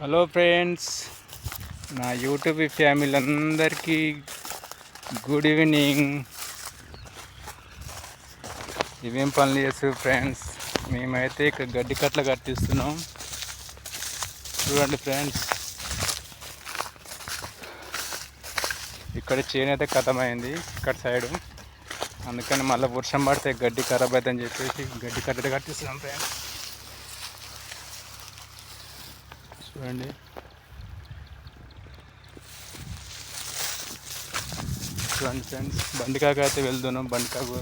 Hello friends నా YouTube family అందరికీ good evening. ఇవేం పనులు చేస్తారు ఫ్రెండ్స్? మేమైతే ఇక్కడ గడ్డి కట్ల కట్టిస్తున్నాం. చూడండి ఫ్రెండ్స్. ఇక్కడ చేను అయితే కథమైంది ఇక్కడ సైడు. అందుకని మళ్ళీ వర్షం పడితే గడ్డి ఖరాబ్ అవుతుందని చెప్పేసి గడ్డి కట్టెలు కట్టిస్తున్నాం ఫ్రెండ్స్. చూడండి. చూడండి ఫ్రెండ్స్ బండికాక అయితే వెళ్తున్నాం. బండికాకు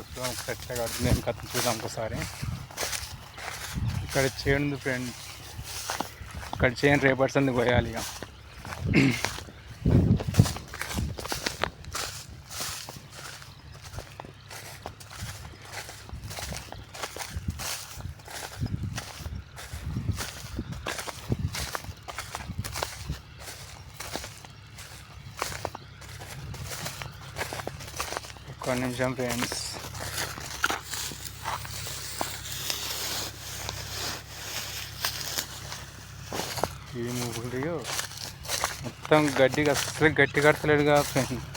కరెక్ట్గా కడుతుంది ఏం కథ చూద్దాం ఒకసారి. ఇక్కడ చేయండి ఫ్రెండ్స్. ఇక్కడ చేయండి రేపటి సంది పోయాలి ఇక. ఒక్క నిమిషం ఫ్రెండ్స్ ఈ మొత్తం గడ్డి అసలు గట్టి కడతలేడుగా ఫ్రెండ్స్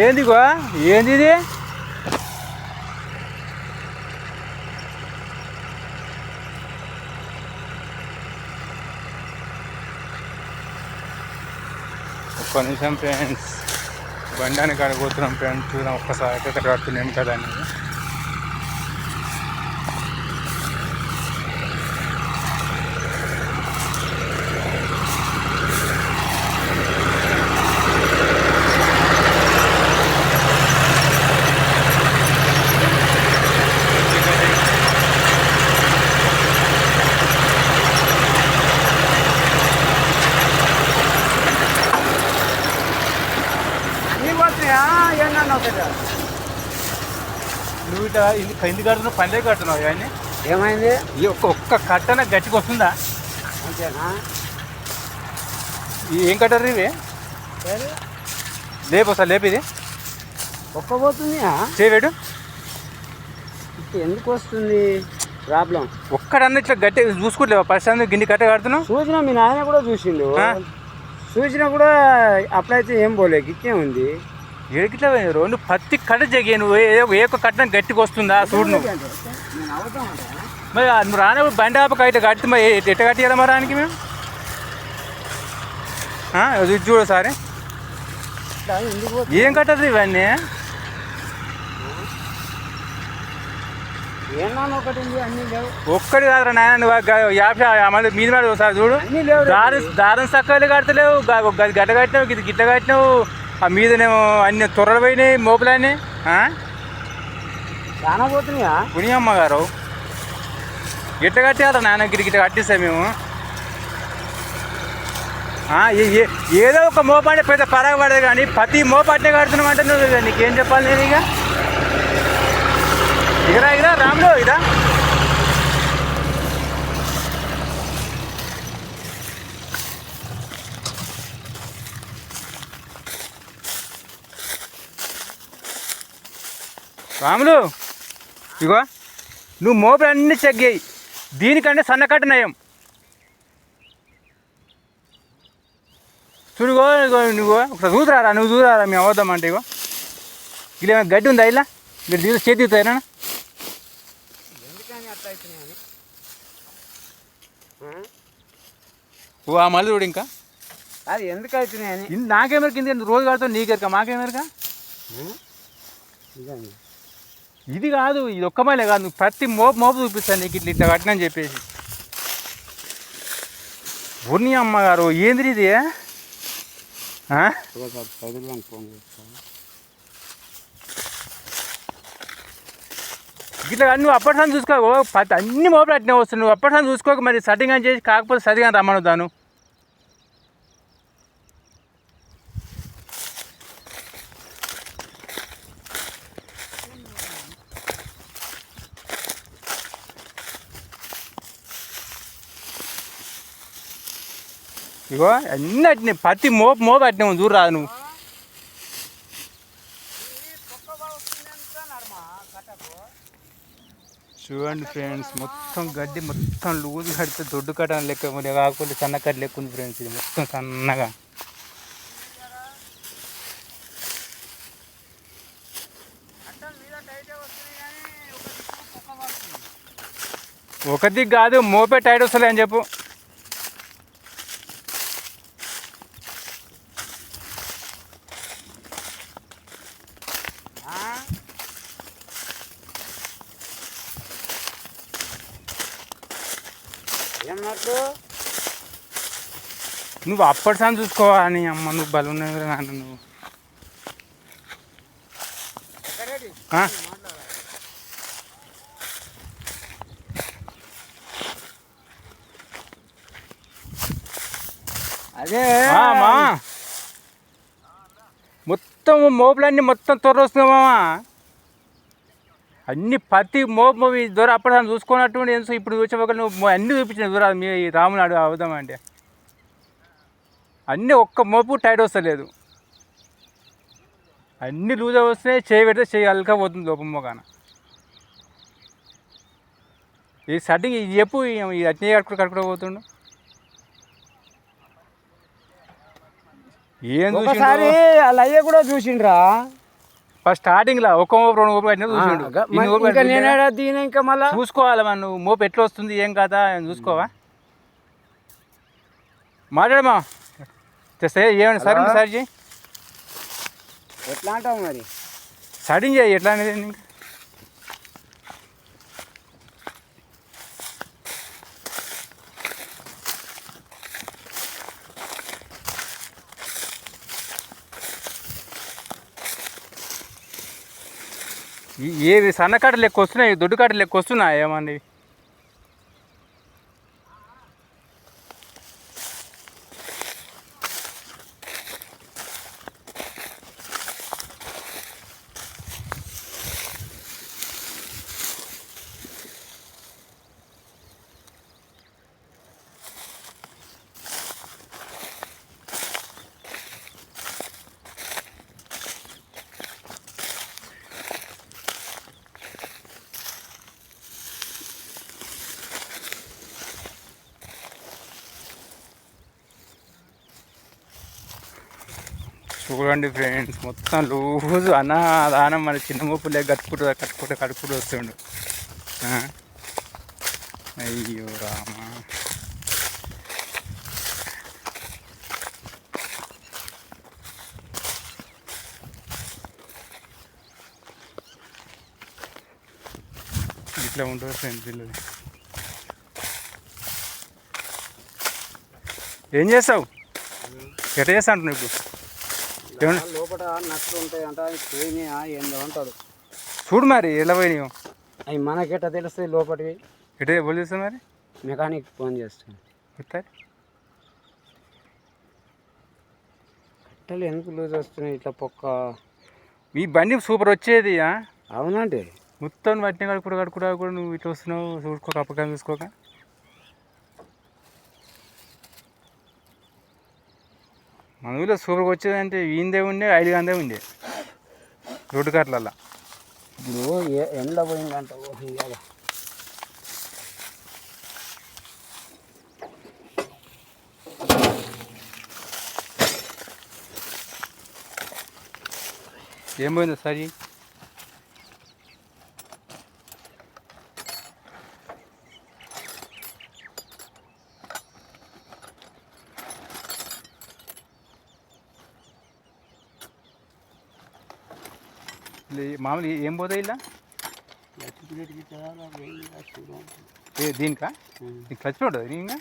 ఏంది గో ఏంది ఇది ఒక్క నిమిషం ఫ్రెండ్స్. బండానికి కడుగుతున్నాం ఫ్రెండ్స్. చూద్దాం ఒక్కసారి అయితే కడుతున్నాం కదా అని అన్నీ పోతున్నాయా ఏంటన్నా ఒకటి ఇట్లా ఇది కింది కడుతున్నావు పండే కడుతున్నావు కానీ ఏమైంది? ఈ ఒక్క ఒక్క కట్టన గట్టికి వస్తుందా? అంతేనా? ఈ ఏం కట్టరు ఇవి? సరే లేపు ఒకసారి లేపు ఇది. ఒక్క పోతుందా చేయవేడు ఎందుకు వస్తుంది ప్రాబ్లం? ఒక్కడన్నా ఇట్లా గట్టి చూసుకోలేవా పరిస్థితి గిన్నె కట్ట కడుతున్నావు? చూసిన మీ నాయన కూడా చూసిండు? చూసినా కూడా అప్పుడైతే ఏం పోలే గిట్టే ఉంది. ఏడికిట్లా రెండు పత్తి కట్ట జగి నువ్వు ఏ ఏ ఒక్క కట్టడం గట్టికి వస్తుందా? చూడు నువ్వు. మరి నువ్వు రానప్పుడు బండి ఆపక ఇట్లా కట్టి మరి ఎట్ట కట్టియాలి మరి ఆయనకి మేము? ఇది చూడు సారి ఏం కట్టదు ఇవన్నీ? ఒక్కడి కాదురా నాయన నువ్వు యాభై మళ్ళీ మీద మీద ఒకసారి చూడు. దారం దారం సక్కలు కడతలేవు. గడ్డ కట్టినావు గిట్ల కట్టినావు. ఆ మీదనేమో అన్ని తొర్రలు పోయినాయి మోపులన్నీ చాలా పోతున్నాయా? పుణ్యమ్మ గారు గిట్ల కట్టేయాలి నాన్న గిట్ట గిట్ట కట్టిస్తాం మేము? ఏదో ఒక మోపాటే పెద్ద పరగ పడదు కానీ ప్రతి మోపాటే కడుతున్నాం అంటే నువ్వు నీకేం చెప్పాలి నేను ఇక? ఇగరా ఇగరా రాములు ఇదా? రాములు ఇగో నువ్వు మోపులు అన్నీ చెక్ చేయి. దీనికంటే సన్నకట్ట నయం. చూడుగో ఇగో నువ్వు ఒకసారి చూదురారా నువ్వు చూదురారా మేము అవద్దామంటే ఇగో. ఇలా ఏమైనా గడ్డి ఉందా ఇలా మీరు తీసి చేతి తీస్తారా ఓ ఆ మళ్ళీ చూడు ఇంకా. అది ఎందుకు అవుతున్నాయని నాకేమెరక ఇంత రోజు కడతావు నీకెరక మాకేమెరక ఇది కాదు ఇది ఒక్క మైలే కాదు నువ్వు ప్రతి మోపు మోపు చూపిస్తాను నీకు ఇట్లా ఇట్లా కట్టినని చెప్పేసి. ఉన్ని అమ్మగారు ఏంది ఇది? ఆ? కానీ ఇట్లా నువ్వు అప్పటిసారి చూసుకో అన్ని మోపులు అట్నే వస్తున్నావు నువ్వు అప్పటిసారి చూసుకోక మరి సటింగ్ అని చేసి కాకపోతే సరిగా రమ్మను దాను. ఇగో అన్నీ అట్నే పత్తి మోపు మోపు అట్నే ఉంది చూడు రాదు నువ్వు. చూడండి ఫ్రెండ్స్ మొత్తం గడ్డి మొత్తం లూజ్ కడితే దొడ్డు కట్టడం లెక్క మరి సన్న కట్ట లెక్క ఉంది ఫ్రెండ్స్ ఇది మొత్తం సన్నగా. ఒకటి కాదు మోపే టైట్ వస్తలే అని చెప్పు. నువ్వు అప్పటి సార్ చూసుకోవాలని అమ్మ నువ్వు బలున్నావు నాన్న నువ్వు? అదే. మొత్తం మోపులన్నీ మొత్తం త్వర వస్తున్నాయి మామా అన్ని ప్రతి మోపు దూరం అప్పటి చూసుకున్నట్టు ఎందుకు ఇప్పుడు చూసేవాళ్ళు నువ్వు అన్ని చూపించిన దూరం మీ రామునాడు అడు అవుదామంటే అన్నీ ఒక్క మోపు టైట్ వస్తలేదు. అన్ని లూజ్ వస్తున్నాయి చేయి పెడితే చేయి అల్కా పోతుంది లోపం మొగాన ఈ సడ్డింగ్ ఇది చెప్పు ఈ అట్నే కడుక్కు కడుక్కు పోతుండు. ఏం ఒకసారి అలా వాళ్ళ అయ్య కూడా చూసిండ్రా. ఫస్ట్ స్టార్టింగ్ లా ఒక రెండు మోపు కట్టినా చూసిండు. ఇంకా నేనేడా దీని ఇంకా మళ్ళా? చూసుకోవాలి మన నువ్వు? మోపు ఎట్లా వస్తుంది ఏం కాదా అని చూసుకోవా? మాట్లాడమా? తెస్తే ఏమైనా సరే హలో? సరి చేయి ఎట్లా అంటావు మరి? సడింగ్ చేయి ఎట్లా అనేది? ఇంకా ఏది ఏవి సన్నకాట లెక్క వస్తున్నాయి దొడ్డు కాట లెక్క వస్తున్నాయి ఏమన్నా చూడండి ఫ్రెండ్స్ మొత్తం లూజు అన్నదానం మన చిన్న ముప్పులే కట్టుకుంటూ కట్టుకుంటూ కట్టుకుంటూ వస్తుండు. అయ్యో రామా. ఇట్లా ఉంటుంది ఫ్రెండ్స్ పిల్లలు. ఏం చేస్తావు? ఎట్లా చేస్తా అంటున్నావు ఇప్పుడు? లోపల నట్లు ఉంటాయి అంట అవి పోయినాయా ఏందో అంటాడు. చూడు మరి ఎలా పోయినాయో. అవి మనకెట్ట తెలుస్తాయి లోపలివి ఎటే ఎవరు చేస్తా మరి? మెకానిక్ ఫోన్ చేస్తాను చెప్తారు కట్టలు ఎందుకు లూజ్ వస్తున్నాయి ఇట్లా పొక్క? ఈ బండి సూపర్ వచ్చేది ఆ? అవునంటే మొత్తం వట్టిన కడుపుడు కడుపుడా కూడా నువ్వు ఇట్లా వస్తున్నావు చూసుకోక అప్పకం చూసుకోక. మన ఊళ్ళో సూపర్గా వచ్చేదంటే ఈందే ఉండే ఐదు గందే ఉండే. రోడ్డు కట్లల్లో ఇప్పుడు ఎండ పోయిందంట. ఏం పోయిందో సరి? మామూలు ఏం పోతాయి ఇలా ఏ దీనికా? నీకు క్లచ్ ఉంటుంది ఇంకా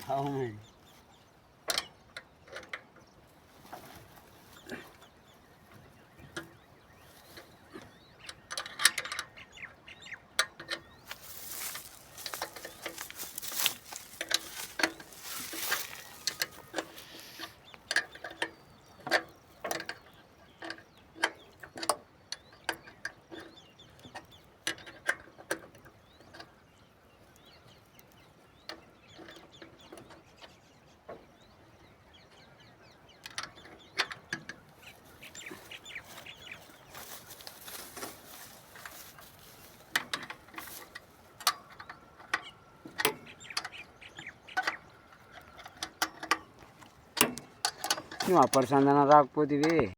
అవునండి నువ్వు అప్పటి సందన రాకపోతే